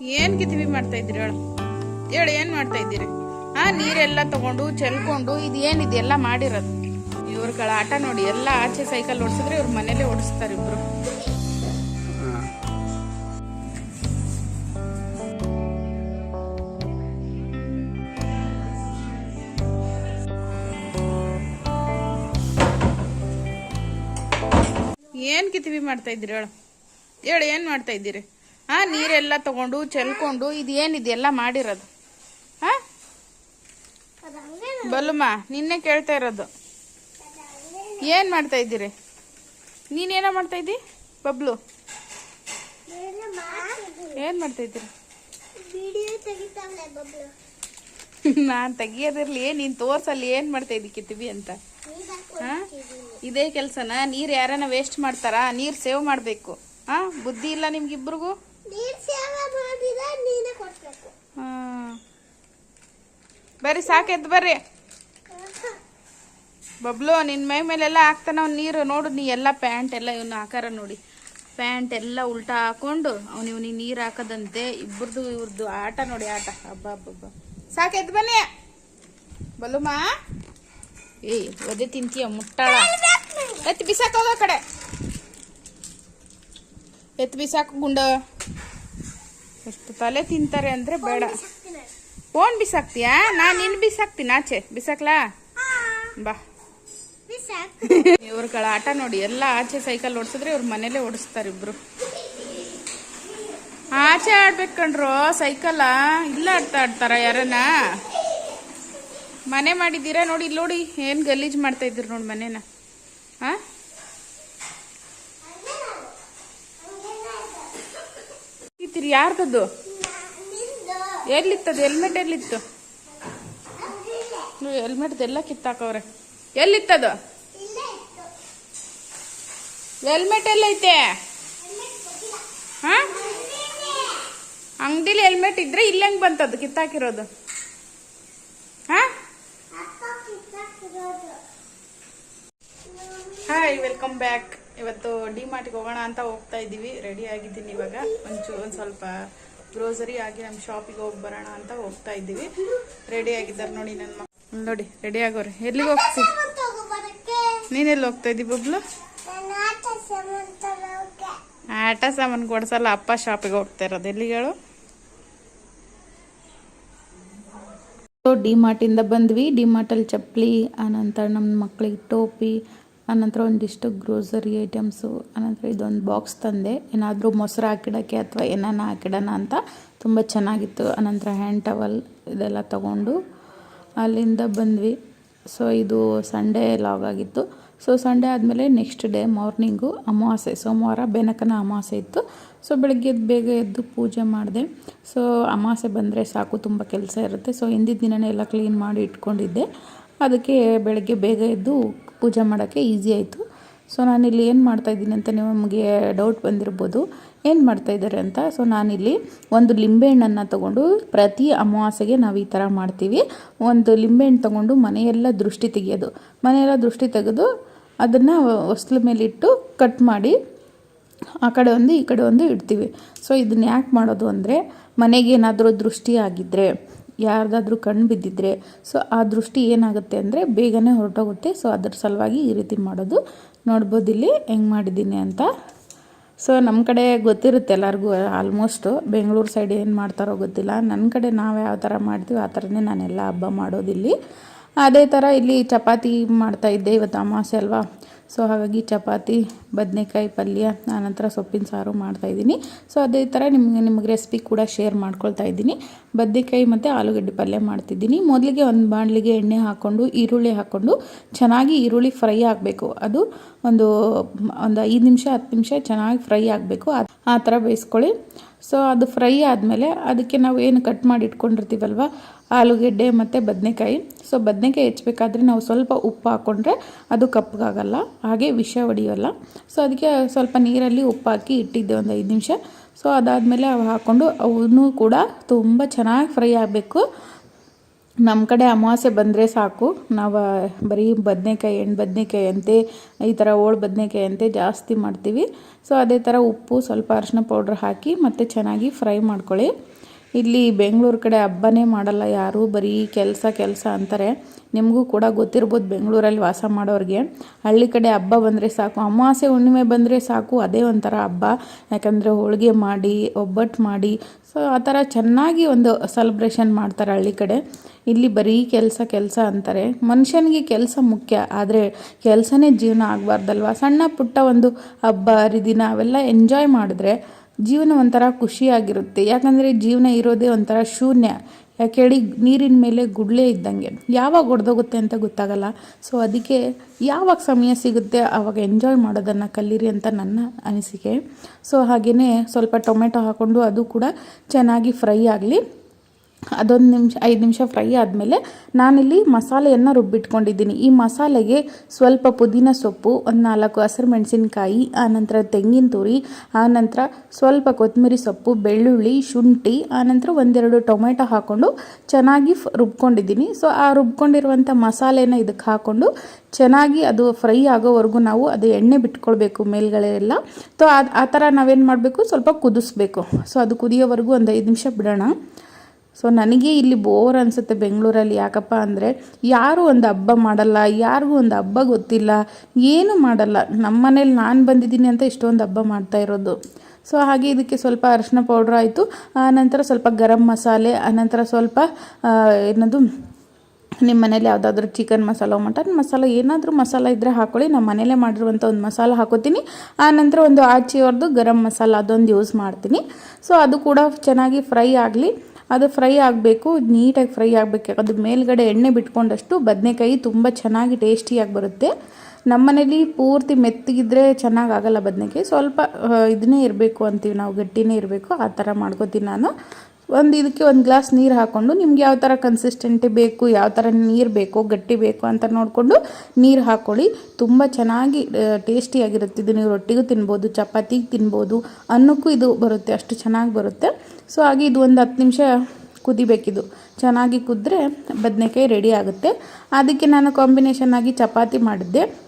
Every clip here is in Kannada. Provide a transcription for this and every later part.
ಏನ್ ಕಿತಿವಿ ಮಾಡ್ತಾ ಇದ್ದೀರಿ ಹೇಳು. ಹೇಳು, ಏನ್ ಮಾಡ್ತಾ ಇದ್ದೀರಿ? ಆ, ನೀರೆಲ್ಲ ತಗೊಂಡು, ಚೆಲ್ಕೊಂಡು, ಇದು ಏನಿದೆಲ್ಲ ಮಾಡಿರೋದು? ಇವ್ರಗಳ ಆಟ ನೋಡಿ, ಎಲ್ಲ ಆಚೆ ಸೈಕಲ್ ಓಡಿಸಿದ್ರೆ ಇವ್ರ ಮನೇಲೆ ಓಡಿಸ್ತಾರೆ ಇಬ್ರು. ಏನ್ ಕಿತಿವಿ ಮಾಡ್ತಾ ಇದ್ದೀರಿ ಹೇಳು. ಹೇಳು, ಏನ್ ಮಾಡ್ತಾ ಇದ್ದೀರಿ? ಹಾ, ನೀರೆಲ್ಲ ತಗೊಂಡು, ಚೆಲ್ಕೊಂಡು ಇದು ಏನಿದೆಲ್ಲ ಮಾಡಿರೋದು? ಹಾ? ನಿನ್ನೆ ಕೇಳ್ತಾ ಇರೋದು. ಏನ್ ಮಾಡ್ತಾ ಇದ್ದೀರಿ? ನೀನೇನೋ ಮಾಡ್ತಾ ಇದ್ದಿ? ಬಬ್ಲು. ಏನ್ ಮಾಡ್ತಾ ಇದ್ದೀರಿ? ನಾನ್ ತೆಗಿಯೋದಿರ್ಲಿ, ನೀನ್ ತೋರ್ಸಲ್ಲಿ ಏನ್ ಮಾಡ್ತಾ ಇದ್ದಿ ಕಿತ್ತಿವಿ ಅಂತ. ಹಾಂ? ಇದೇ ಕೆಲ್ಸನ? ನೀರ್ ಯಾರನ್ನ ವೇಸ್ಟ್ ಮಾಡ್ತಾರಾ? ನೀರ್ ಸೇವ್ ಮಾಡ್ಬೇಕು. ಹಾ, ಬುದ್ಧಿ ಇಲ್ಲ ನಿಮ್ಗಿಬ್ರಿಗೂ? ಬರ್ರಿ ಸಾಕೆದ್ದು ಬರ್ರಿ. ಬಬ್ಲು ನಿನ್ನ ಮೈ ಮೇಲೆಲ್ಲ ಹಾಕ್ತಾನ ಅವ್ನು ನೀರು. ನೋಡು ನೀ ಎಲ್ಲ ಪ್ಯಾಂಟ್ ಎಲ್ಲ ಇವನು ಹಾಕಾರ ನೋಡಿ. ಪ್ಯಾಂಟ್ ಎಲ್ಲ ಉಲ್ಟಾ ಹಾಕೊಂಡು ಅವ್ನು ಇವನಿಗೆ ನೀರು ಹಾಕದಂತೆ. ಇಬ್ಬರದು ಇವ್ರದ್ದು ಆಟ ನೋಡಿ ಆಟ. ಹಬ್ಬ ಹಬ್ಬ ಸಾಕೆದ್ದು ಬನ್ನಿ. ಬಲುಮಾ ಏಯ್ ಒದೆ ತಿಂತೀಯ ಮುಟ್ಟಾಳ. ಎತ್ತಿ ಬಿಸಾಕ ಹೋಗೋ ಕಡೆ. ಎತ್ತು ಬಿಸಾಕು ಗುಂಡ. ಎಷ್ಟು ತಲೆ ತಿಂತಾರೆ ಅಂದ್ರೆ ಬೇಡ. ಫೋನ್ ಬಿಸಾಕ್ತೀಯಾ? ನಾನು ನಿನ್ ಬಿಸಾಕ್ತೀನಿ ಆಚೆ ಬಿಸಾಕ್ಲಾ? ಬಾ. ಇವ್ರಗಳ ಆಟ ನೋಡಿ, ಎಲ್ಲ ಆಚೆ ಸೈಕಲ್ ಓಡಿಸಿದ್ರೆ ಇವ್ರ ಮನೇಲೆ ಓಡಿಸ್ತಾರೆ ಇಬ್ರು. ಆಚೆ ಆಡ್ಬೇಕು ಕಣ್ರು, ಸೈಕಲ್ಲ? ಇಲ್ಲ ಆಡ್ತಾ ಆಡ್ತಾರ ಯಾರನ್ನ? ಮನೆ ಮಾಡಿದ್ದೀರಾ ನೋಡಿ, ಇಲ್ಲಿ ನೋಡಿ, ಏನ್ ಗಲೀಜ್ ಮಾಡ್ತಾ ಇದ್ರು ನೋಡಿ ಮನೇನ. ಹಾ ಇತ್ತೀರಿ ಯಾರ್ದದ್ದು ಎಲ್ಲಿತ್ತದು? ಹೆಲ್ಮೆಟ್ ಎಲ್ಲಿತ್ತು? ನೀವು ಹೆಲ್ಮೆಟ್ ಎಲ್ಲ ಕಿತ್ತಾಕವ್ರೆ. ಎಲ್ಲಿತ್ತದು? ಹೆಲ್ಮೆಟ್ ಎಲ್ಲೈತೆ? ಹಾ? ಅಂಗಡಿಲಿ ಹೆಲ್ಮೆಟ್ ಇದ್ರೆ ಇಲ್ಲಂಗ್ ಬಂತದ್ದು ಕಿತ್ತಾಕಿರೋದು? ಹಾ? ಹಾಯ್ ವೆಲ್ಕಮ್ ಬ್ಯಾಕ್ ಇವತ್ತು ಡಿ ಮಾರ್ಟಿಗೆ ಹೋಗೋಣ ಅಂತ ಹೋಗ್ತಾ ಇದ್ದೀವಿ. ರೆಡಿ ಆಗಿದ್ದೀನಿ ಇವಾಗ. ಒಂಚೂರು ಒಂದು ಸ್ವಲ್ಪ ಗ್ರೋಸರಿ ಆಗಿ ನಮ್ಮ ಶಾಪಿಗೆ ಹೋಗಿ ಬರೋಣ ಅಂತ ಹೋಗ್ತಾ ಇದ್ದೀವಿ. ರೆಡಿ ಆಗಿದ್ದಾರೆ ನೋಡಿ ನನ್ನ ನೋಡಿ ರೆಡಿ ಆಗೋರೆ. ಎಲ್ಲಿಗೆ ಹೋಗ್ತೀವಿ ನೀನೆಲ್ಲಿ ಹೋಗ್ತಾ ಇದ್ದೀವಿ ಬಬ್ಲು? ಆಟ ಸಾಮಾನು ಕೊಡ್ಸಲ್ಲ, ಅಪ್ಪ ಶಾಪಿಗೆ ಹೋಗ್ತಾ ಇರೋದು. ಎಲ್ಲಿಗಳು ಡಿ ಮಾರ್ಟಿಂದ ಬಂದ್ವಿ. ಡಿ ಮಾರ್ಟಲ್ಲಿ ಚಪ್ಪಲಿ ಆನಂತರ ನಮ್ಮ ಮಕ್ಕಳಿಗೆ ಟೋಪಿ ಆನಂತರ ಒಂದಿಷ್ಟು ಗ್ರೋಸರಿ ಐಟಮ್ಸು ಆನಂತರ ಇದೊಂದು ಬಾಕ್ಸ್ ತಂದೆ. ಏನಾದರೂ ಮೊಸರು ಹಾಕಿಡೋಕ್ಕೆ ಅಥವಾ ಏನಾನ ಹಾಕಿಡೋಣ ಅಂತ ತುಂಬ ಚೆನ್ನಾಗಿತ್ತು. ಆನಂತರ ಹ್ಯಾಂಡ್ ಟವಲ್ ಇದೆಲ್ಲ ತಗೊಂಡು ಅಲ್ಲಿಂದ ಬಂದ್ವಿ. ಸೊ ಇದು ಸಂಡೇ ಲಾಗ್ ಆಗಿತ್ತು. ಸೊ ಸಂಡೇ ಆದಮೇಲೆ ನೆಕ್ಸ್ಟ್ ಡೇ ಮಾರ್ನಿಂಗು ಅಮಾವಾಸ್ಯೆ, ಸೋಮವಾರ ಬೆನಕನ ಅಮಾವಾಸ್ಯೆ ಇತ್ತು. ಸೊ ಬೆಳಗ್ಗೆ ಎದ್ದು ಬೇಗ ಎದ್ದು ಪೂಜೆ ಮಾಡಿದೆ. ಸೊ ಅಮಾವಾಸ್ಯೆ ಬಂದರೆ ಸಾಕು, ತುಂಬ ಕೆಲಸ ಇರುತ್ತೆ. ಸೊ ಹಿಂದಿನ ದಿನನೇ ಎಲ್ಲ ಕ್ಲೀನ್ ಮಾಡಿ ಇಟ್ಕೊಂಡಿದ್ದೆ. ಅದಕ್ಕೆ ಬೆಳಗ್ಗೆ ಬೇಗ ಎದ್ದು ಪೂಜೆ ಮಾಡೋಕ್ಕೆ ಈಸಿ ಆಯಿತು. ಸೊ ನಾನಿಲ್ಲಿ ಏನು ಮಾಡ್ತಾಯಿದ್ದೀನಿ ಅಂತ ನಿಮಗೆ ಡೌಟ್ ಬಂದಿರ್ಬೋದು. ಏನು ಮಾಡ್ತಾಯಿದ್ದಾರೆ ಅಂತ? ಸೊ ನಾನಿಲ್ಲಿ ಒಂದು ಲಿಂಬೆಹಣ್ಣನ್ನು ತಗೊಂಡು ಪ್ರತಿ ಅಮಾವಾಸ್ಯೆಗೆ ನಾವು ಈ ಥರ ಮಾಡ್ತೀವಿ. ಒಂದು ಲಿಂಬೆಹಣ್ಣು ತೊಗೊಂಡು ಮನೆಯೆಲ್ಲ ದೃಷ್ಟಿ ತೆಗೆಯೋದು. ಮನೆಯೆಲ್ಲ ದೃಷ್ಟಿ ತೆಗೆದು ಅದನ್ನು ಹೊಸ್ಲ ಮೇಲಿಟ್ಟು ಕಟ್ ಮಾಡಿ ಆ ಕಡೆ ಒಂದು, ಈ ಕಡೆ ಒಂದು ಇಡ್ತೀವಿ. ಸೊ ಇದನ್ನ ಯಾಕೆ ಮಾಡೋದು ಅಂದರೆ ಮನೆಗೆ ಏನಾದರೂ ದೃಷ್ಟಿ ಆಗಿದ್ದರೆ ಯಾರ್ದಾದ್ರೂ ಕಣ್ಣು ಬಿದ್ದಿದ್ರೆ, ಸೊ ಆ ದೃಷ್ಟಿ ಏನಾಗುತ್ತೆ ಅಂದರೆ ಬೇಗನೆ ಹೊರಟೋಗುತ್ತೆ. ಸೊ ಅದ್ರ ಸಲುವಾಗಿ ಈ ರೀತಿ ಮಾಡೋದು. ನೋಡ್ಬೋದು ಇಲ್ಲಿ ಹೆಂಗೆ ಮಾಡಿದ್ದೀನಿ ಅಂತ. ಸೊ ನಮ್ಮ ಕಡೆ ಗೊತ್ತಿರುತ್ತೆ ಎಲ್ಲರಿಗೂ ಆಲ್ಮೋಸ್ಟು ಬೆಂಗಳೂರು ಸೈಡ್ ಏನು ಮಾಡ್ತಾರೋ ಗೊತ್ತಿಲ್ಲ. ನನ್ನ ಕಡೆ ನಾವು ಯಾವ ಥರ ಮಾಡ್ತೀವಿ ಆ ಥರನೇ ನಾನೆಲ್ಲ ಹಬ್ಬ ಮಾಡೋದಿಲ್ಲಿ. ಅದೇ ಥರ ಇಲ್ಲಿ ಚಪಾತಿ ಮಾಡ್ತಾಯಿದ್ದೆ ಇವತ್ತು ಅಮಾಸೆ ಅಲ್ವಾ? ಸೊ ಹಾಗಾಗಿ ಚಪಾತಿ, ಬದನೆಕಾಯಿ ಪಲ್ಯ, ಆನಂತರ ಸೊಪ್ಪಿನ ಸಾರು ಮಾಡ್ತಾಯಿದ್ದೀನಿ ಸೊ ಅದೇ ಥರ ನಿಮಗೆ ನಿಮಗೆ ರೆಸಿಪಿ ಕೂಡ ಶೇರ್ ಮಾಡ್ಕೊಳ್ತಾ ಇದ್ದೀನಿ. ಬದನೆಕಾಯಿ ಮತ್ತು ಆಲೂಗಡ್ಡೆ ಪಲ್ಯ ಮಾಡ್ತಿದ್ದೀನಿ. ಮೊದಲಿಗೆ ಒಂದು ಬಾಣಲಿಗೆ ಎಣ್ಣೆ ಹಾಕ್ಕೊಂಡು ಈರುಳ್ಳಿ ಹಾಕ್ಕೊಂಡು ಚೆನ್ನಾಗಿ ಈರುಳ್ಳಿ ಫ್ರೈ ಆಗಬೇಕು. ಅದು ಒಂದು ಒಂದು ಐದು ನಿಮಿಷ, ಹತ್ತು ನಿಮಿಷ ಚೆನ್ನಾಗಿ ಫ್ರೈ ಆಗಬೇಕು. ಆ ಥರ ಬೇಯಿಸ್ಕೊಳ್ಳಿ. ಸೊ ಅದು ಫ್ರೈ ಆದಮೇಲೆ ಅದಕ್ಕೆ ನಾವು ಏನು ಕಟ್ ಮಾಡಿ ಇಟ್ಕೊಂಡಿರ್ತೀವಲ್ವ? ಆಲೂಗೆಡ್ಡೆ ಮತ್ತು ಬದನೆಕಾಯಿ. ಸೊ ಬದನೆಕಾಯಿ ಹೆಚ್ಚಬೇಕಾದ್ರೆ ನಾವು ಸ್ವಲ್ಪ ಉಪ್ಪು ಹಾಕ್ಕೊಂಡ್ರೆ ಅದು ಕಪ್ಪಗಾಗಲ್ಲ ಹಾಗೆ ವಿಷ ಹೊಡಿಯೋಲ್ಲ ಸೊ ಅದಕ್ಕೆ ಸ್ವಲ್ಪ ನೀರಲ್ಲಿ ಉಪ್ಪು ಹಾಕಿ ಇಟ್ಟಿದ್ದೆ ಒಂದು ಐದು ನಿಮಿಷ. ಸೊ ಅದಾದಮೇಲೆ ಅವು ಹಾಕ್ಕೊಂಡು ಅವನ್ನೂ ಕೂಡ ತುಂಬ ಚೆನ್ನಾಗಿ ಫ್ರೈ ಆಗಬೇಕು. ನಮ್ಮ ಕಡೆ ಅಮಾವಾಸ್ಯೆ ಬಂದರೆ ಸಾಕು. ನಾವು ಬರೀ ಬದನೆಕಾಯಿ, ಎಣ್ಣೆ ಬದನೆಕಾಯಿ ಅಂತೆ, ಈ ಥರ ಓಳು ಬದನೆಕಾಯಿ ಅಂತೆ ಜಾಸ್ತಿ ಮಾಡ್ತೀವಿ. ಸೊ ಅದೇ ಥರ ಉಪ್ಪು, ಸ್ವಲ್ಪ ಅರಿಶಿನ ಪೌಡ್ರ್ ಹಾಕಿ ಮತ್ತು ಚೆನ್ನಾಗಿ ಫ್ರೈ ಮಾಡ್ಕೊಳ್ಳಿ. ಇಲ್ಲಿ ಬೆಂಗಳೂರು ಕಡೆ ಹಬ್ಬನೇ ಮಾಡಲ್ಲ, ಯಾರು ಬರೀ ಕೆಲಸ ಕೆಲಸ ಅಂತಾರೆ. ನಿಮಗೂ ಕೂಡ ಗೊತ್ತಿರ್ಬೋದು ಬೆಂಗಳೂರಲ್ಲಿ ವಾಸ ಮಾಡೋರಿಗೆ. ಹಳ್ಳಿ ಕಡೆ ಹಬ್ಬ ಬಂದರೆ ಸಾಕು ಅಮಾವಾಸ್ಯೆ ಹುಣ್ಣಿಮೆ ಬಂದರೆ ಸಾಕು, ಅದೇ ಒಂಥರ ಹಬ್ಬ. ಯಾಕಂದರೆ ಹೋಳಿಗೆ ಮಾಡಿ ಒಬ್ಬಟ್ಟು ಮಾಡಿ, ಸೊ ಆ ಥರ ಚೆನ್ನಾಗಿ ಒಂದು ಸೆಲೆಬ್ರೇಷನ್ ಮಾಡ್ತಾರೆ ಹಳ್ಳಿ ಕಡೆ. ಇಲ್ಲಿ ಬರೀ ಕೆಲಸ ಕೆಲಸ ಅಂತಾರೆ. ಮನುಷ್ಯನಿಗೆ ಕೆಲಸ ಮುಖ್ಯ, ಆದರೆ ಕೆಲಸನೇ ಜೀವನ ಆಗಬಾರ್ದಲ್ವ? ಸಣ್ಣ ಪುಟ್ಟ ಒಂದು ಹಬ್ಬ, ಹರಿದಿನ ಅವೆಲ್ಲ ಎಂಜಾಯ್ ಮಾಡಿದ್ರೆ ಜೀವನ ಒಂಥರ ಖುಷಿಯಾಗಿರುತ್ತೆ. ಯಾಕಂದರೆ ಜೀವನ ಇರೋದೇ ಒಂಥರ ಶೂನ್ಯ. ಯಾಕೆ ಹೇಳಿ ನೀರಿನ ಮೇಲೆ ಗುಡ್ಲೆ ಇದ್ದಂಗೆ. ಯಾವಾಗ ಹೊಡೆದೋಗುತ್ತೆ ಅಂತ ಗೊತ್ತಾಗಲ್ಲ. ಸೊ ಅದಕ್ಕೆ ಯಾವಾಗ ಸಮಯ ಸಿಗುತ್ತೆ ಆವಾಗ ಎಂಜಾಯ್ ಮಾಡೋದನ್ನು ಕಲೀರಿ ಅಂತ ನನ್ನ ಅನಿಸಿಕೆ. ಸೊ ಹಾಗೆಯೇ ಸ್ವಲ್ಪ ಟೊಮೆಟೊ ಹಾಕ್ಕೊಂಡು ಅದು ಕೂಡ ಚೆನ್ನಾಗಿ ಫ್ರೈ ಆಗಲಿ. ಅದೊಂದು ನಿಮಿಷ, ಐದು ನಿಮಿಷ ಫ್ರೈ ಆದಮೇಲೆ ನಾನಿಲ್ಲಿ ಮಸಾಲೆಯನ್ನು ರುಬ್ಬಿಟ್ಕೊಂಡಿದ್ದೀನಿ. ಈ ಮಸಾಲೆಗೆ ಸ್ವಲ್ಪ ಪುದೀನ ಸೊಪ್ಪು, ಒಂದು ನಾಲ್ಕು ಹಸಿರು ಮೆಣಸಿನ್ಕಾಯಿ ಆನಂತರ ತೆಂಗಿನ ತುರಿ ಆನಂತರ ಸ್ವಲ್ಪ ಕೊತ್ತಂಬರಿ ಸೊಪ್ಪು, ಬೆಳ್ಳುಳ್ಳಿ, ಶುಂಠಿ ಆನಂತರ ಒಂದೆರಡು ಟೊಮೆಟೊ ಹಾಕ್ಕೊಂಡು ಚೆನ್ನಾಗಿ ರುಬ್ಕೊಂಡಿದ್ದೀನಿ. ಸೊ ಆ ರುಬ್ಕೊಂಡಿರುವಂಥ ಮಸಾಲೆನ ಇದಕ್ಕೆ ಹಾಕ್ಕೊಂಡು ಚೆನ್ನಾಗಿ ಅದು ಫ್ರೈ ಆಗೋವರೆಗೂ ನಾವು ಅದು ಎಣ್ಣೆ ಬಿಟ್ಕೊಳ್ಬೇಕು ಮೇಲ್ಗಡೆ ಎಲ್ಲ. ಸೊ ಅದು ಆ ಥರ ನಾವೇನು ಮಾಡಬೇಕು? ಸ್ವಲ್ಪ ಕುದಿಸ್ಬೇಕು. ಸೊ ಅದು ಕುದಿಯೋವರೆಗೂ ಒಂದು ಐದು ನಿಮಿಷ ಬಿಡೋಣ. ಸೊ ನನಗೆ ಇಲ್ಲಿ ಬೋರ್ ಅನಿಸುತ್ತೆ ಬೆಂಗಳೂರಲ್ಲಿ. ಯಾಕಪ್ಪ ಅಂದರೆ, ಯಾರೂ ಒಂದು ಹಬ್ಬ ಮಾಡಲ್ಲ, ಯಾರಿಗೂ ಒಂದು ಹಬ್ಬ ಗೊತ್ತಿಲ್ಲ, ಏನು ಮಾಡಲ್ಲ. ನಮ್ಮ ಮನೇಲಿ ನಾನು ಬಂದಿದ್ದೀನಿ ಅಂತ ಇಷ್ಟೊಂದು ಹಬ್ಬ ಮಾಡ್ತಾ ಇರೋದು. ಸೊ ಹಾಗೆ ಇದಕ್ಕೆ ಸ್ವಲ್ಪ ಅರಿಶಿನ ಪೌಡ್ರ್ ಆಯಿತು. ಆನಂತರ ಸ್ವಲ್ಪ ಗರಂ ಮಸಾಲೆ ಆನಂತರ ಸ್ವಲ್ಪ ಏನದು, ನಿಮ್ಮ ಮನೇಲಿ ಯಾವುದಾದ್ರೂ ಚಿಕನ್ ಮಸಾಲ ಮಟನ್ ಮಸಾಲ, ಏನಾದರೂ ಮಸಾಲ ಇದ್ದರೆ ಹಾಕೊಳ್ಳಿ. ನಮ್ಮ ಮನೇಲೇ ಮಾಡಿರುವಂಥ ಒಂದು ಮಸಾಲ ಹಾಕೋತೀನಿ. ಆ, ನಂತರ ಒಂದು ಆಚಿಯವ್ರದ್ದು ಗರಂ ಮಸಾಲ ಅದೊಂದು ಯೂಸ್ ಮಾಡ್ತೀನಿ. ಸೊ ಅದು ಕೂಡ ಚೆನ್ನಾಗಿ ಫ್ರೈ ಆಗಲಿ. ಅದು ಫ್ರೈ ಆಗಬೇಕು, ನೀಟಾಗಿ ಫ್ರೈ ಆಗಬೇಕು. ಅದು ಮೇಲ್ಗಡೆ ಎಣ್ಣೆ ಬಿಟ್ಕೊಂಡಷ್ಟು ಬದನೆಕಾಯಿ ತುಂಬ ಚೆನ್ನಾಗಿ ಟೇಸ್ಟಿಯಾಗಿ ಬರುತ್ತೆ. ನಮ್ಮನೇಲಿ ಪೂರ್ತಿ ಮೆತ್ತಗಿದ್ರೆ ಚೆನ್ನಾಗಿ ಆಗಲ್ಲ ಬದನೆಕಾಯಿ. ಸ್ವಲ್ಪ ಇದನ್ನೇ ಇರಬೇಕು ಅಂತೀವಿ ನಾವು, ಗಟ್ಟಿನೇ ಇರಬೇಕು. ಆ ಥರ ಮಾಡ್ಕೋತೀನಿ ನಾನು. ಒಂದು ಇದಕ್ಕೆ ಒಂದು ಗ್ಲಾಸ್ ನೀರು ಹಾಕ್ಕೊಂಡು, ನಿಮ್ಗೆ ಯಾವ ಥರ ಕನ್ಸಿಸ್ಟೆಂಟಿ ಬೇಕು, ಯಾವ ಥರ ನೀರು ಬೇಕು, ಗಟ್ಟಿ ಬೇಕು ಅಂತ ನೋಡಿಕೊಂಡು ನೀರು ಹಾಕ್ಕೊಳ್ಳಿ. ತುಂಬ ಚೆನ್ನಾಗಿ ಟೇಸ್ಟಿಯಾಗಿರುತ್ತೆ. ಇದು ನೀವು ರೊಟ್ಟಿಗೂ ತಿನ್ಬೋದು, ಚಪಾತಿಗೆ ತಿನ್ಬೋದು ಅನ್ನಕ್ಕೂ ಇದು ಬರುತ್ತೆ, ಅಷ್ಟು ಚೆನ್ನಾಗಿ ಬರುತ್ತೆ. ಸೊ ಹಾಗೆ ಇದು ಒಂದು ಹತ್ತು ನಿಮಿಷ ಕುದಿಬೇಕಿದು. ಚೆನ್ನಾಗಿ ಕುದ್ರೆ ಬದನೆಕಾಯಿ ರೆಡಿ ಆಗುತ್ತೆ. ಅದಕ್ಕೆ ನಾನು ಕಾಂಬಿನೇಷನ್ ಆಗಿ ಚಪಾತಿ ಮಾಡಿದ್ದೆ.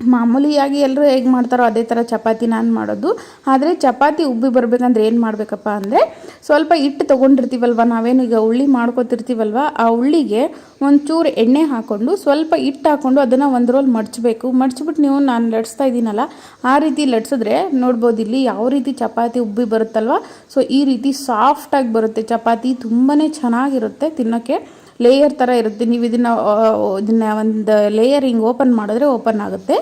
ಮಾಮೂಲಿಯಾಗಿ ಎಲ್ಲರೂ ಹೇಗೆ ಮಾಡ್ತಾರೋ ಅದೇ ಥರ ಚಪಾತಿ ನಾನು ಮಾಡೋದು. ಆದರೆ ಚಪಾತಿ ಉಬ್ಬಿ ಬರಬೇಕಂದ್ರೆ ಏನು ಮಾಡಬೇಕಪ್ಪ ಅಂದರೆ ಸ್ವಲ್ಪ ಹಿಟ್ಟು ತೊಗೊಂಡಿರ್ತೀವಲ್ವ, ನಾವೇನು ಈಗ ಉಳ್ಳಿ ಮಾಡ್ಕೊತಿರ್ತೀವಲ್ವ, ಆ ಉಳ್ಳಿಗೆ ಒಂಚೂರು ಎಣ್ಣೆ ಹಾಕ್ಕೊಂಡು ಸ್ವಲ್ಪ ಹಿಟ್ಟು ಹಾಕ್ಕೊಂಡು ಅದನ್ನು ಒಂದು ರೋಲ್ ಮಡಚಬೇಕು. ಮಡಚಿಬಿಟ್ಟು ನೀವು, ನಾನು ಲಟ್ಸ್ತಾ ಇದ್ದೀನಲ್ಲ ಆ ರೀತಿ ಲಟ್ಸಿದ್ರೆ ನೋಡ್ಬೋದು ಇಲ್ಲಿ ಯಾವ ರೀತಿ ಚಪಾತಿ ಉಬ್ಬಿ ಬರುತ್ತಲ್ವ. ಸೊ ಈ ರೀತಿ ಸಾಫ್ಟಾಗಿ ಬರುತ್ತೆ. ಚಪಾತಿ ತುಂಬಾ ಚೆನ್ನಾಗಿರುತ್ತೆ ತಿನ್ನೋಕ್ಕೆ. ಲೇಯರ್ ಥರ ಇರುತ್ತೆ. ನೀವು ಇದನ್ನು ಇದನ್ನು ಒಂದು ಲೇಯರ್ ಹಿಂಗೆ ಓಪನ್ ಮಾಡಿದ್ರೆ ಓಪನ್ ಆಗುತ್ತೆ.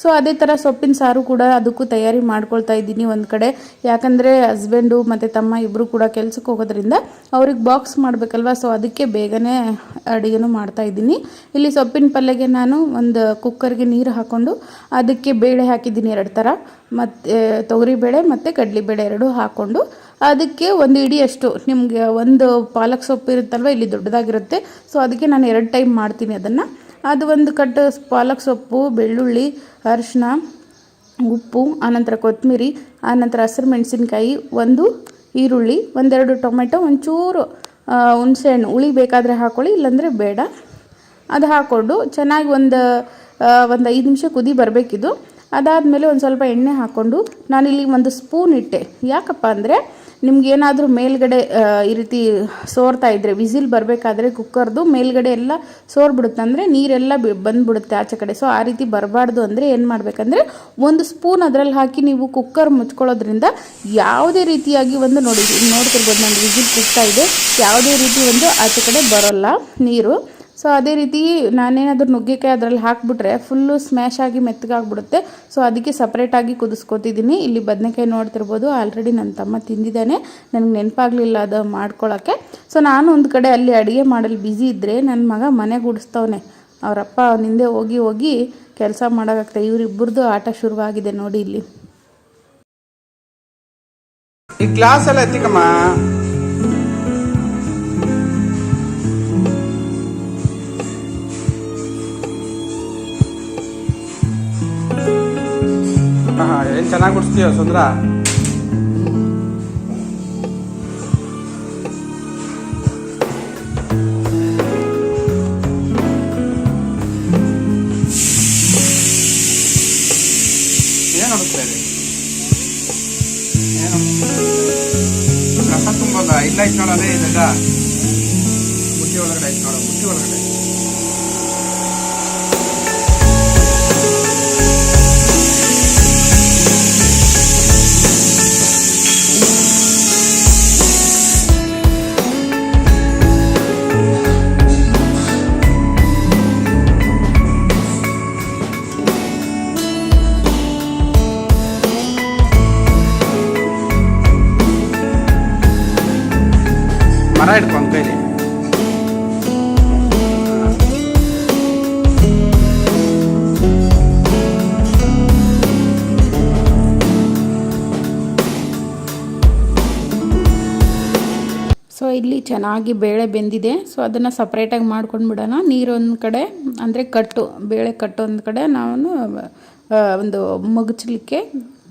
ಸೊ ಅದೇ ಥರ ಸೊಪ್ಪಿನ ಸಾರು ಕೂಡ ಅದಕ್ಕೂ ತಯಾರಿ ಮಾಡ್ಕೊಳ್ತಾ ಇದ್ದೀನಿ ಒಂದು ಕಡೆ. ಯಾಕಂದರೆ ಹಸ್ಬೆಂಡು ಮತ್ತು ತಮ್ಮ ಇಬ್ಬರು ಕೂಡ ಕೆಲ್ಸಕ್ಕೆ ಹೋಗೋದ್ರಿಂದ ಅವ್ರಿಗೆ ಬಾಕ್ಸ್ ಮಾಡಬೇಕಲ್ವ? ಸೊ ಅದಕ್ಕೆ ಬೇಗನೆ ಅಡುಗೆನೂ ಮಾಡ್ತಾ ಇದ್ದೀನಿ. ಇಲ್ಲಿ ಸೊಪ್ಪಿನ ಪಲ್ಯಗೆ ನಾನು ಒಂದು ಕುಕ್ಕರ್ಗೆ ನೀರು ಹಾಕ್ಕೊಂಡು ಅದಕ್ಕೆ ಬೇಳೆ ಹಾಕಿದ್ದೀನಿ ಎರಡು ಥರ ಮತ್ತು, ತೊಗರಿಬೇಳೆ ಮತ್ತು ಕಡಲೆಬೇಳೆ ಎರಡೂ ಹಾಕ್ಕೊಂಡು ಅದಕ್ಕೆ ಒಂದು ಇಡಿಯಷ್ಟು ನಿಮಗೆ ಒಂದು ಪಾಲಕ್ ಸೊಪ್ಪು ಇರುತ್ತಲ್ವ, ಇಲ್ಲಿ ದೊಡ್ಡದಾಗಿರುತ್ತೆ. ಸೊ ಅದಕ್ಕೆ ನಾನು ಎರಡು ಟೈಮ್ ಮಾಡ್ತೀನಿ ಅದನ್ನು. ಅದು ಒಂದು ಕಟ್ಟು ಪಾಲಕ್ ಸೊಪ್ಪು, ಬೆಳ್ಳುಳ್ಳಿ ಅರಿಶಿನ ಉಪ್ಪು, ಆನಂತರ ಕೊತ್ತಂಬರಿ ಆನಂತರ ಹಸಿರು ಮೆಣಸಿನ್ಕಾಯಿ, ಒಂದು ಈರುಳ್ಳಿ, ಒಂದೆರಡು ಟೊಮೆಟೊ ಒಂಚೂರು ಹುಣಸೆ ಹುಣಸೆಹಣ್ಣು. ಹುಳಿ ಬೇಕಾದರೆ ಹಾಕ್ಕೊಳ್ಳಿ ಇಲ್ಲಾಂದರೆ ಬೇಡ. ಅದು ಹಾಕ್ಕೊಂಡು ಚೆನ್ನಾಗಿ ಒಂದು ಒಂದು ಐದು ನಿಮಿಷ ಕುದಿ ಬರಬೇಕಿದು. ಅದಾದಮೇಲೆ ಒಂದು ಸ್ವಲ್ಪ ಎಣ್ಣೆ ಹಾಕ್ಕೊಂಡು ನಾನಿಲ್ಲಿ ಒಂದು ಸ್ಪೂನ್ ಇಟ್ಟೆ. ಯಾಕಪ್ಪ ಅಂದರೆ ನಿಮ್ಗೇನಾದರೂ ಮೇಲ್ಗಡೆ ಈ ರೀತಿ ಸೋರ್ತಾ ಇದ್ದರೆ ವಿಸಿಲ್ ಬರಬೇಕಾದ್ರೆ ಕುಕ್ಕರ್ದು ಮೇಲ್ಗಡೆ ಎಲ್ಲ ಸೋರ್ಬಿಡುತ್ತೆ ಅಂದರೆ ನೀರೆಲ್ಲ ಬಿ, ಬಂದ್ಬಿಡುತ್ತೆ ಆಚೆ ಕಡೆ. ಸೊ ಆ ರೀತಿ ಬರಬಾರ್ದು ಅಂದರೆ ಏನು ಮಾಡಬೇಕಂದ್ರೆ ಒಂದು ಸ್ಪೂನ್ ಅದರಲ್ಲಿ ಹಾಕಿ ನೀವು ಕುಕ್ಕರ್ ಮುಚ್ಕೊಳ್ಳೋದ್ರಿಂದ ಯಾವುದೇ ರೀತಿಯಾಗಿ ಒಂದು ನೋಡಿ, ನೋಡ್ತಿರ್ಬೋದು ನಾನು ವಿಸಿಲ್ ಕುಗ್ತಾ ಇದೆ, ಯಾವುದೇ ರೀತಿ ಒಂದು ಆಚೆ ಕಡೆ ಬರೋಲ್ಲ ನೀರು. ಸೊ ಅದೇ ರೀತಿ ನಾನೇನಾದರೂ ನುಗ್ಗೆಕಾಯಿ ಅದರಲ್ಲಿ ಹಾಕ್ಬಿಟ್ರೆ ಫುಲ್ಲು ಸ್ಮ್ಯಾಶ್ ಆಗಿ ಮೆತ್ತಗಾಗ್ಬಿಡುತ್ತೆ. ಸೊ ಅದಕ್ಕೆ ಸಪ್ರೇಟಾಗಿ ಕುದಿಸ್ಕೊತಿದ್ದೀನಿ. ಇಲ್ಲಿ ಬದನೆಕಾಯಿ ನೋಡ್ತಿರ್ಬೋದು. ಆಲ್ರೆಡಿ ನನ್ನ ತಮ್ಮ ತಿಂದಿದ್ದಾನೆ. ನನಗೆ ನೆನಪಾಗಲಿಲ್ಲ ಅದು ಮಾಡ್ಕೊಳ್ಳೋಕ್ಕೆ ಸೊ ನಾನು ಒಂದು ಕಡೆ ಅಲ್ಲಿ ಅಡುಗೆ ಮಾಡಲು ಬ್ಯುಸಿ ಇದ್ದರೆ ನನ್ನ ಮಗ ಮನೆಗೆ ಗುಡಿಸ್ತವನೆ ಅವರಪ್ಪ ಅವನಿಂದೆ ಹೋಗಿ ಹೋಗಿ ಕೆಲಸ ಮಾಡೋಕ್ಕಾಗ್ತದೆ ಇವರಿಬ್ಬರದು ಆಟ ಶುರುವಾಗಿದೆ ನೋಡಿ ಇಲ್ಲಿ. ಈ ಕ್ಲಾಸ್ ಎಲ್ಲ ಎತ್ತಿಕಮ್ಮ? ಚೆನ್ನಾಗಿ ಉಡಿಸ್ತೀಯ ಸುಂದ್ರ? ಕಸ ತುಂಬೋದ ಇಲ್ಲ ಐತ್ ನೋಡೋದೇ ಇದೆ ಬುಟ್ಟಿ ಒಳಗಡೆ ಐತ್ ನೋಡೋ ಬುಟ್ಟಿ ಒಳಗಡೆ. ಸೊ ಇಲ್ಲಿ ಚೆನ್ನಾಗಿ ಬೇಳೆ ಬೆಂದಿದೆ. ಸೊ ಅದನ್ನು ಸಪ್ರೇಟಾಗಿ ಮಾಡ್ಕೊಂಡು ಬಿಡೋಣ. ನೀರೊಂದು ಕಡೆ, ಅಂದರೆ ಕಟ್ಟು, ಬೇಳೆ ಕಟ್ಟು ಒಂದು ಕಡೆ ನಾನು ಒಂದು ಮುಗಿಸ್ಲಿಕ್ಕೆ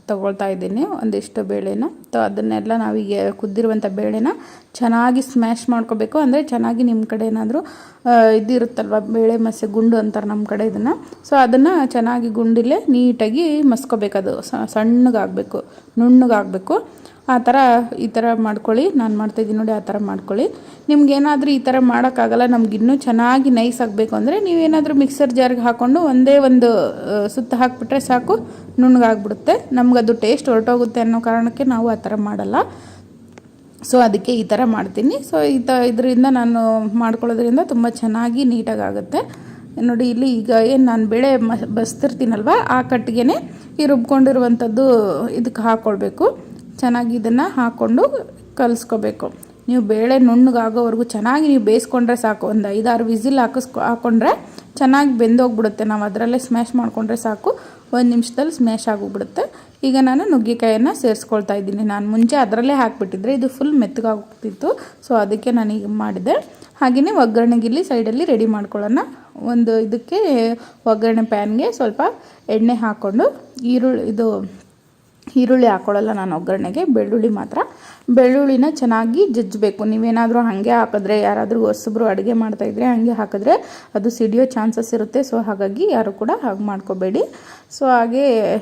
ತಗೊಳ್ತಾ ಇದ್ದೀನಿ ಒಂದಿಷ್ಟು ಬೇಳೆನ. ಸೊ ಅದನ್ನೆಲ್ಲ ನಾವೀಗ ಕುದ್ದಿರುವಂಥ ಬೇಳೆನ ಚೆನ್ನಾಗಿ ಸ್ಮ್ಯಾಶ್ ಮಾಡ್ಕೋಬೇಕು. ಅಂದರೆ ಚೆನ್ನಾಗಿ ನಿಮ್ಮ ಕಡೆ ಏನಾದರೂ ಇದಿರುತ್ತಲ್ವ ಬೇಳೆ ಮಸೆ ಗುಂಡು ಅಂತಾರೆ ನಮ್ಮ ಕಡೆ ಇದನ್ನು. ಸೊ ಅದನ್ನು ಚೆನ್ನಾಗಿ ಗುಂಡಿಲೆ ನೀಟಾಗಿ ಮಸ್ಕೋಬೇಕು. ಅದು ಸಣ್ಣಗಾಗಬೇಕು, ನುಣ್ಣಗಾಗಬೇಕು. ಆ ಥರ ಈ ಥರ ಮಾಡ್ಕೊಳ್ಳಿ, ನಾನು ಮಾಡ್ತಾಯಿದ್ದೀನಿ ನೋಡಿ ಆ ಥರ ಮಾಡ್ಕೊಳ್ಳಿ. ನಿಮ್ಗೆ ಏನಾದರೂ ಈ ಥರ ಮಾಡೋಕ್ಕಾಗಲ್ಲ, ನಮ್ಗೆ ಇನ್ನೂ ಚೆನ್ನಾಗಿ ನೈಸ್ ಆಗಬೇಕು ಅಂದರೆ ನೀವೇನಾದರೂ ಮಿಕ್ಸರ್ ಜಾರ್ಗೆ ಹಾಕ್ಕೊಂಡು ಒಂದೇ ಒಂದು ಸುತ್ತ ಹಾಕಿಬಿಟ್ರೆ ಸಾಕು, ನುಣ್ಣಗಾಗ್ಬಿಡುತ್ತೆ. ನಮ್ಗೆ ಅದು ಟೇಸ್ಟ್ ಹೊರಟೋಗುತ್ತೆ ಅನ್ನೋ ಕಾರಣಕ್ಕೆ ನಾವು ಆ ಥರ ಮಾಡಲ್ಲ. ಸೊ ಅದಕ್ಕೆ ಈ ಥರ ಮಾಡ್ತೀನಿ. ಸೊ ಈ ತ, ಇದರಿಂದ ನಾನು ಮಾಡ್ಕೊಳ್ಳೋದ್ರಿಂದ ತುಂಬ ಚೆನ್ನಾಗಿ ನೀಟಾಗಿ ಆಗುತ್ತೆ ನೋಡಿ, ಇಲ್ಲಿ ಈಗ ಏನು ನಾನು ಬೇಳೆ ಬಸ್ತಿರ್ತೀನಲ್ವ, ಆ ಕಟ್ಟಿಗೆನೇ ಈ ರುಬ್ಕೊಂಡಿರುವಂಥದ್ದು ಇದಕ್ಕೆ ಹಾಕ್ಕೊಳ್ಬೇಕು ಚೆನ್ನಾಗಿ ಇದನ್ನು ಹಾಕ್ಕೊಂಡು ಕಲಿಸ್ಕೋಬೇಕು. ನೀವು ಬೇಳೆ ನುಣ್ಣಗಾಗೋವರೆಗೂ ಚೆನ್ನಾಗಿ ನೀವು ಬೇಯಿಸ್ಕೊಂಡ್ರೆ ಸಾಕು. ಒಂದು ಐದಾರು ವಿಸಿಲ್ ಹಾಕಿಸ್ಕೊ ಹಾಕ್ಕೊಂಡ್ರೆ ಚೆನ್ನಾಗಿ ಬೆಂದೋಗ್ಬಿಡುತ್ತೆ. ನಾವು ಅದರಲ್ಲೇ ಸ್ಮ್ಯಾಶ್ ಮಾಡಿಕೊಂಡ್ರೆ ಸಾಕು. ಒಂದು ನಿಮಿಷದಲ್ಲಿ ಸ್ಮ್ಯಾಶ್ ಆಗೋಗ್ಬಿಡುತ್ತೆ. ಈಗ ನಾನು ನುಗ್ಗೆಕಾಯನ್ನು ಸೇರಿಸ್ಕೊಳ್ತಾ ಇದ್ದೀನಿ. ನಾನು ಮುಂಚೆ ಅದರಲ್ಲೇ ಹಾಕಿಬಿಟ್ಟಿದ್ರೆ ಇದು ಫುಲ್ ಮೆತ್ತಗಾಗ್ತಿತ್ತು. ಸೊ ಅದಕ್ಕೆ ನಾನು ಈಗ ಮಾಡಿದೆ. ಹಾಗೆಯೇ ಒಗ್ಗರಣೆಗಿಲ್ಲಿ ಸೈಡಲ್ಲಿ ರೆಡಿ ಮಾಡ್ಕೊಳ್ಳೋಣ. ಒಂದು ಇದಕ್ಕೆ ಒಗ್ಗರಣೆ ಪ್ಯಾನ್ಗೆ ಸ್ವಲ್ಪ ಎಣ್ಣೆ ಹಾಕ್ಕೊಂಡು ಈರುಳ್ಳಿ, ಇದು ಈರುಳ್ಳಿ ಹಾಕೊಳ್ಳಲ್ಲ ನಾನು ಒಗ್ಗರಣೆಗೆ ಬೆಳ್ಳುಳ್ಳಿ ಮಾತ್ರ. ಬೆಳ್ಳುಳ್ಳಿನ ಚೆನ್ನಾಗಿ ಜಜ್ಜಬೇಕು. ನೀವೇನಾದರೂ ಹಾಗೆ ಹಾಕಿದ್ರೆ, ಯಾರಾದರೂ ಹೊಸಬ್ರು ಅಡುಗೆ ಮಾಡ್ತಾಯಿದ್ರೆ ಹಾಗೆ ಹಾಕಿದ್ರೆ ಅದು ಸಿಡಿಯೋ ಚಾನ್ಸಸ್ ಇರುತ್ತೆ. ಸೊ, ಹಾಗಾಗಿ ಯಾರು ಕೂಡ ಹಾಗೆ ಮಾಡ್ಕೋಬೇಡಿ. ಸೊ, ಹಾಗೆ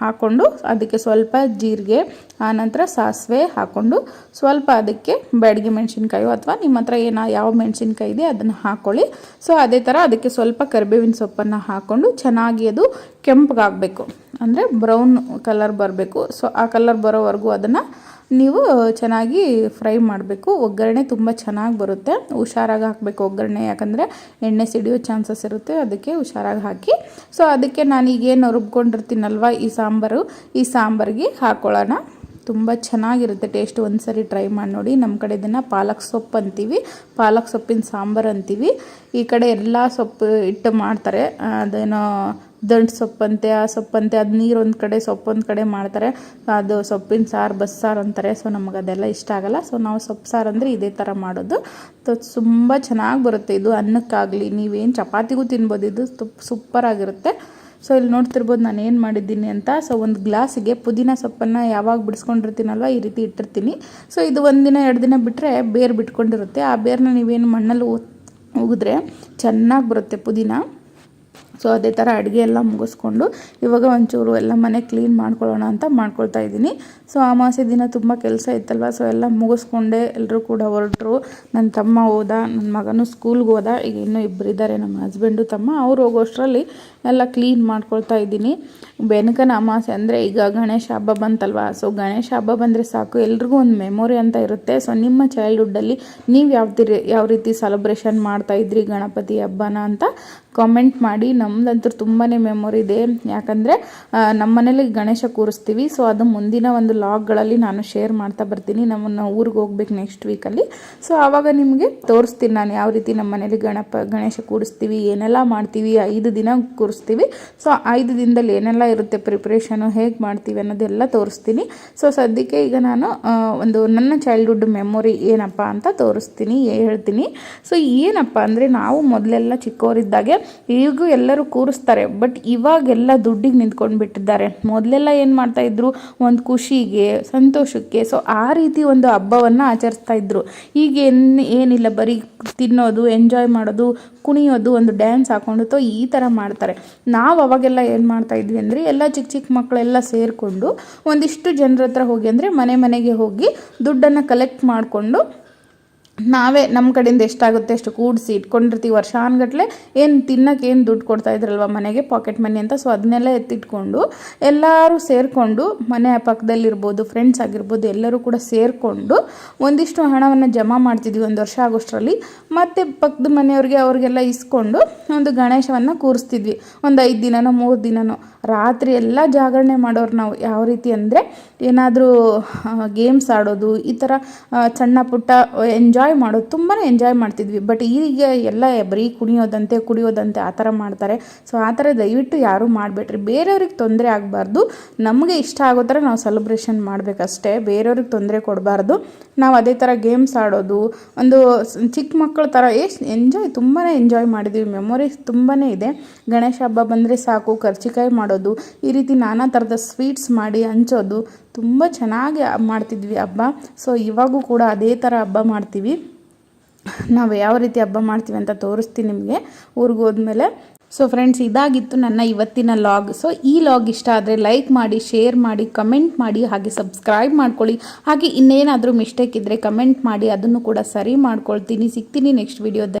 ಹಾಕ್ಕೊಂಡು ಅದಕ್ಕೆ ಸ್ವಲ್ಪ ಜೀರಿಗೆ ಆನಂತರ ಸಾಸಿವೆ ಹಾಕ್ಕೊಂಡು ಸ್ವಲ್ಪ ಅದಕ್ಕೆ ಬ್ಯಾಡಿಗೆ ಮೆಣಸಿನ್ಕಾಯು ಅಥವಾ ನಿಮ್ಮ ಹತ್ರ ಏನೋ ಯಾವ ಮೆಣಸಿನ್ಕಾಯಿ ಇದೆ ಅದನ್ನು ಹಾಕ್ಕೊಳ್ಳಿ ಸೊ, ಅದೇ ಥರ ಅದಕ್ಕೆ ಸ್ವಲ್ಪ ಕರಿಬೇವಿನ ಸೊಪ್ಪನ್ನು ಹಾಕ್ಕೊಂಡು ಚೆನ್ನಾಗಿ ಅದು ಕೆಂಪಗಾಗಬೇಕು. ಅಂದರೆ ಬ್ರೌನ್ ಕಲರ್ ಬರಬೇಕು. ಸೊ, ಆ ಕಲರ್ ಬರೋವರೆಗೂ ಅದನ್ನು ನೀವು ಚೆನ್ನಾಗಿ ಫ್ರೈ ಮಾಡಬೇಕು. ಒಗ್ಗರಣೆ ತುಂಬ ಚೆನ್ನಾಗಿ ಬರುತ್ತೆ. ಹುಷಾರಾಗಿ ಹಾಕಬೇಕು ಒಗ್ಗರಣೆ. ಯಾಕಂದರೆ ಎಣ್ಣೆ ಸಿಡಿಯೋ ಚಾನ್ಸಸ್ ಇರುತ್ತೆ. ಅದಕ್ಕೆ ಹುಷಾರಾಗಿ ಹಾಕಿ. ಸೊ ಅದಕ್ಕೆ ನಾನೀಗೇನು ರುಬ್ಕೊಂಡಿರ್ತೀನಲ್ವ ಈ ಸಾಂಬಾರು? ಈ ಸಾಂಬಾರಿಗೆ ಹಾಕೊಳ್ಳೋಣ. ತುಂಬ ಚೆನ್ನಾಗಿರುತ್ತೆ. ಟೇಸ್ಟ್ ಒಂದು ಸರಿ ಟ್ರೈ ಮಾಡಿ ನೋಡಿ. ನಮ್ಮ ಕಡೆ ಇದನ್ನು ಪಾಲಕ್ ಸೊಪ್ಪು ಅಂತೀವಿ. ಪಾಲಕ್ ಸೊಪ್ಪಿನ ಸಾಂಬಾರು ಅಂತೀವಿ. ಈ ಕಡೆ ಎಲ್ಲ ಸೊಪ್ಪು ಇಟ್ಟು ಮಾಡ್ತಾರೆ. ಅದೇನೋ ದಂಟು ಸೊಪ್ಪಂತೆ, ಆ ಸೊಪ್ಪಂತೆ ಅದು ನೀರು ಒಂದು ಕಡೆ ಸೊಪ್ಪೊಂದು ಕಡೆ ಮಾಡ್ತಾರೆ. ಅದು ಸೊಪ್ಪಿನ ಸಾರು ಬಸ್ಸಾರು ಅಂತಾರೆ. ಸೊ ನಮಗೆ ಅದೆಲ್ಲ ಇಷ್ಟ ಆಗಲ್ಲ. ಸೊ ನಾವು ಸೊಪ್ಪು ಸಾರು ಅಂದರೆ ಇದೇ ಥರ ಮಾಡೋದು. ತುಂಬ ಚೆನ್ನಾಗಿ ಬರುತ್ತೆ ಇದು. ಅನ್ನಕ್ಕಾಗಲಿ, ನೀವೇನು ಚಪಾತಿಗೂ ತಿನ್ಬೋದು. ಇದು ಸೂಪರ್ ಆಗಿರುತ್ತೆ. ಸೊ ಇಲ್ಲಿ ನೋಡ್ತಿರ್ಬೋದು ನಾನು ಏನು ಮಾಡಿದ್ದೀನಿ ಅಂತ. ಸೊ ಒಂದು ಗ್ಲಾಸಿಗೆ ಪುದೀನ ಸೊಪ್ಪನ್ನು ಯಾವಾಗ ಬಿಡಿಸ್ಕೊಂಡಿರ್ತೀನಲ್ವ, ಈ ರೀತಿ ಇಟ್ಟಿರ್ತೀನಿ. ಸೊ ಇದು ಒಂದಿನ ಎರಡು ದಿನ ಬಿಟ್ಟರೆ ಬೇರು ಬಿಟ್ಕೊಂಡಿರುತ್ತೆ. ಆ ಬೇರನ್ನ ನೀವೇನು ಮಣ್ಣಲ್ಲಿ ಉಗಿದ್ರೆ ಚೆನ್ನಾಗಿ ಬರುತ್ತೆ ಪುದೀನ. ಸೊ ಅದೇ ಥರ ಅಡುಗೆ ಎಲ್ಲ ಮುಗಿಸ್ಕೊಂಡು ಇವಾಗ ಒಂಚೂರು ಎಲ್ಲ ಮನೆ ಕ್ಲೀನ್ ಮಾಡ್ಕೊಳ್ಳೋಣ ಅಂತ ಮಾಡ್ಕೊಳ್ತಾ ಇದ್ದೀನಿ. ಸೊ ಅಮಾಸೆ ದಿನ ತುಂಬ ಕೆಲಸ ಇತ್ತಲ್ವ? ಸೊ ಎಲ್ಲ ಮುಗಿಸ್ಕೊಂಡೆ. ಎಲ್ಲರೂ ಕೂಡ ಹೊರಟ್ರು. ನನ್ನ ತಮ್ಮ ಹೋದ ನನ್ನ ಮಗನೂ ಸ್ಕೂಲ್ಗೆ ಹೋದ. ಈಗ ಇನ್ನೂ ಇಬ್ಬರು ಇದ್ದಾರೆ. ನಮ್ಮ ಹಸ್ಬೆಂಡು ತಮ್ಮ. ಅವ್ರು ಹೋಗೋಷ್ಟರಲ್ಲಿ ಎಲ್ಲ ಕ್ಲೀನ್ ಮಾಡ್ಕೊಳ್ತಾ ಇದ್ದೀನಿ. ಬೆನಕನ ಅಮಾವಾಸ್ಯೆ ಅಂದರೆ ಈಗ ಗಣೇಶ ಹಬ್ಬ ಬಂತಲ್ವ? ಸೊ ಗಣೇಶ ಹಬ್ಬ ಬಂದರೆ ಸಾಕು. ಎಲ್ರಿಗೂ ಒಂದು ಮೆಮೊರಿ ಅಂತ ಇರುತ್ತೆ. ಸೊ ನಿಮ್ಮ ಚೈಲ್ಡ್ಹುಡ್ಡಲ್ಲಿ ನೀವು ಯಾವ ಯಾವ ರೀತಿ ಸೆಲೆಬ್ರೇಷನ್ ಮಾಡ್ತಾ ಇದ್ರಿ ಗಣಪತಿ ಹಬ್ಬನ ಅಂತ ಕಾಮೆಂಟ್ ಮಾಡಿ. ನಮ್ದಂತೂ ತುಂಬಾ ಮೆಮೊರಿ ಇದೆ. ಯಾಕಂದರೆ ನಮ್ಮ ಮನೇಲಿ ಗಣೇಶ ಕೂರಿಸ್ತೀವಿ. ಸೊ ಅದು ಮುಂದಿನ ಒಂದು ಲಾಗ್ಗಳಲ್ಲಿ ನಾನು ಶೇರ್ ಮಾಡ್ತಾ ಬರ್ತೀನಿ. ನಮ್ಮನ್ನು ಊರಿಗೆ ಹೋಗ್ಬೇಕು ನೆಕ್ಸ್ಟ್ ವೀಕಲ್ಲಿ ಸೊ ಆವಾಗ ನಿಮಗೆ ತೋರಿಸ್ತೀನಿ ನಾನು ಯಾವ ರೀತಿ ನಮ್ಮ ಮನೇಲಿ ಗಣಪ, ಗಣೇಶ ಕೂರಿಸ್ತೀವಿ, ಏನೆಲ್ಲ ಮಾಡ್ತೀವಿ, ಐದು ದಿನ ಕೂರಿಸ್ತೀವಿ. ಸೊ ಐದು ದಿನದಲ್ಲಿ ಏನೆಲ್ಲ ಇರುತ್ತೆ ಪ್ರಿಪ್ರೇಷನು ಹೇಗೆ ಮಾಡ್ತೀವಿ ಅನ್ನೋದೆಲ್ಲ ತೋರಿಸ್ತೀನಿ. ಸೊ ಸದ್ಯಕ್ಕೆ ಈಗ ನಾನು ಒಂದು ನನ್ನ ಚೈಲ್ಡ್ಹುಡ್ ಮೆಮೊರಿ ಏನಪ್ಪ ಅಂತ ತೋರಿಸ್ತೀನಿ, ಹೇಳ್ತೀನಿ. ಸೊ ಏನಪ್ಪ ಅಂದರೆ ನಾವು ಮೊದಲೆಲ್ಲ ಚಿಕ್ಕವರಿದ್ದಾಗೆ, ಈಗೂ ಎಲ್ಲರೂ ಕೂರಿಸ್ತಾರೆ. ಬಟ್ ಇವಾಗೆಲ್ಲ ದುಡ್ಡಿಗೆ ನಿಂತ್ಕೊಂಡು ಬಿಟ್ಟಿದ್ದಾರೆ. ಮೊದಲೆಲ್ಲ ಏನು ಮಾಡ್ತಾ ಇದ್ರು? ಒಂದು ಖುಷಿಗೆ, ಸಂತೋಷಕ್ಕೆ. ಸೊ ಆ ರೀತಿ ಒಂದು ಹಬ್ಬವನ್ನು ಆಚರಿಸ್ತಾ ಇದ್ರು. ಈಗ ಏನು, ಏನಿಲ್ಲ. ಬರೀ ತಿನ್ನೋದು ಎಂಜಾಯ್ ಮಾಡೋದು, ಕುಣಿಯೋದು, ಒಂದು ಡ್ಯಾನ್ಸ್ ಹಾಕೊಂಡು ತೋ, ಈ ಥರ ಮಾಡ್ತಾರೆ. ನಾವು ಅವಾಗೆಲ್ಲ ಏನು ಮಾಡ್ತಾ ಇದ್ವಿ ಅಂದರೆ, ಎಲ್ಲ ಚಿಕ್ಕ ಚಿಕ್ಕ ಮಕ್ಕಳೆಲ್ಲ ಸೇರಿಕೊಂಡು ಒಂದಿಷ್ಟು ಜನರ ಹತ್ರ ಹೋಗಿ ಅಂದರೆ ಮನೆ ಮನೆಗೆ ಹೋಗಿ ದುಡ್ಡನ್ನು ಕಲೆಕ್ಟ್ ಮಾಡಿಕೊಂಡು ನಾವೇ ನಮ್ಮ ಕಡೆಯಿಂದ ಎಷ್ಟಾಗುತ್ತೆ ಅಷ್ಟು ಕೂಡಿಸಿ ಇಟ್ಕೊಂಡಿರ್ತೀವಿ. ವರ್ಷಾನ್ಗಟ್ಲೆ ಏನು ತಿನ್ನಕ್ಕೆ ಏನು ದುಡ್ಡು ಕೊಡ್ತಾ ಇದ್ರಲ್ವ ಮನೆಗೆ? ಪಾಕೆಟ್ ಮನಿ ಅಂತ. ಸೊ ಅದನ್ನೆಲ್ಲ ಎತ್ತಿಟ್ಕೊಂಡು ಎಲ್ಲರೂ ಸೇರಿಕೊಂಡು, ಮನೆ ಪಕ್ಕದಲ್ಲಿರ್ಬೋದು ಫ್ರೆಂಡ್ಸ್ ಆಗಿರ್ಬೋದು, ಎಲ್ಲರೂ ಕೂಡ ಸೇರಿಕೊಂಡು ಒಂದಿಷ್ಟು ಹಣವನ್ನು ಜಮಾ ಮಾಡ್ತಿದ್ವಿ ಒಂದು ವರ್ಷ ಆಗೋಷ್ಟರಲ್ಲಿ. ಮತ್ತು ಪಕ್ಕದ ಮನೆಯವ್ರಿಗೆ ಅವ್ರಿಗೆಲ್ಲ ಇಸ್ಕೊಂಡು ಒಂದು ಗಣೇಶವನ್ನು ಕೂರಿಸ್ತಿದ್ವಿ. ಒಂದು ಐದು ದಿನನೋ, ಮೂರು ದಿನನೋ. ರಾತ್ರಿ ಎಲ್ಲ ಜಾಗರಣೆ ಮಾಡೋರು ನಾವು. ಯಾವ ರೀತಿ ಅಂದರೆ ಏನಾದರೂ ಗೇಮ್ಸ್ ಆಡೋದು, ಈ ಥರ ಸಣ್ಣ ಪುಟ್ಟ ಎಂಜಾಯ್ ಮಾಡೋದು ತುಂಬಾ ಎಂಜಾಯ್ ಮಾಡ್ತಿದ್ವಿ. ಬಟ್ ಈಗ ಎಲ್ಲ ಬರೀ ಕುಣಿಯೋದಂತೆ, ಕುಡಿಯೋದಂತೆ ಆ ಥರ ಮಾಡ್ತಾರೆ. ಸೊ ಆ ಥರ ದಯವಿಟ್ಟು ಯಾರೂ ಮಾಡಬೇಡ್ರಿ. ಬೇರೆಯವ್ರಿಗೆ ತೊಂದರೆ ಆಗಬಾರ್ದು. ನಮಗೆ ಇಷ್ಟ ಆಗೋ ಥರ ನಾವು ಸೆಲೆಬ್ರೇಷನ್ ಮಾಡಬೇಕಷ್ಟೇ. ಬೇರೆಯವ್ರಿಗೆ ತೊಂದರೆ ಕೊಡಬಾರ್ದು. ನಾವು ಅದೇ ಥರ ಗೇಮ್ಸ್ ಆಡೋದು, ಒಂದು ಚಿಕ್ಕ ಮಕ್ಕಳ ಥರ ಎಷ್ಟು ಎಂಜಾಯ್ ತುಂಬಾ ಎಂಜಾಯ್ ಮಾಡಿದ್ವಿ. ಮೆಮೊರೀಸ್ ತುಂಬಾ ಇದೆ. ಗಣೇಶ ಹಬ್ಬ ಬಂದರೆ ಸಾಕು, ಕರ್ಚಿಕಾಯಿ ಮಾಡೋದು, ಈ ರೀತಿ ನಾನಾ ಥರದ ಸ್ವೀಟ್ಸ್ ಮಾಡಿ ಹಂಚೋದು ತುಂಬ ಚೆನ್ನಾಗಿ ಮಾಡ್ತಿದ್ವಿ ಹಬ್ಬ. ಸೊ ಇವಾಗೂ ಕೂಡ ಅದೇ ಥರ ಹಬ್ಬ ಮಾಡ್ತೀವಿ. ನಾವು ಯಾವ ರೀತಿ ಹಬ್ಬ ಮಾಡ್ತೀವಿ ಅಂತ ತೋರಿಸ್ತೀನಿ ನಿಮಗೆ ಊರಿಗೆ ಹೋದ್ಮೇಲೆ. ಸೊ ಫ್ರೆಂಡ್ಸ್ ಇದಾಗಿತ್ತು ನನ್ನ ಇವತ್ತಿನ ಲಾಗ್. ಸೊ ಈ ಲಾಗ್ ಇಷ್ಟ ಆದರೆ ಲೈಕ್ ಮಾಡಿ ಶೇರ್ ಮಾಡಿ ಕಮೆಂಟ್ ಮಾಡಿ, ಹಾಗೆ ಸಬ್ಸ್ಕ್ರೈಬ್ ಮಾಡ್ಕೊಳ್ಳಿ. ಹಾಗೆ ಇನ್ನೇನಾದರೂ ಮಿಸ್ಟೇಕ್ ಇದ್ದರೆ ಕಮೆಂಟ್ ಮಾಡಿ, ಅದನ್ನು ಕೂಡ ಸರಿ ಮಾಡ್ಕೊಳ್ತೀನಿ. ಸಿಗ್ತೀನಿ ನೆಕ್ಸ್ಟ್ ವಿಡಿಯೋದಲ್ಲಿ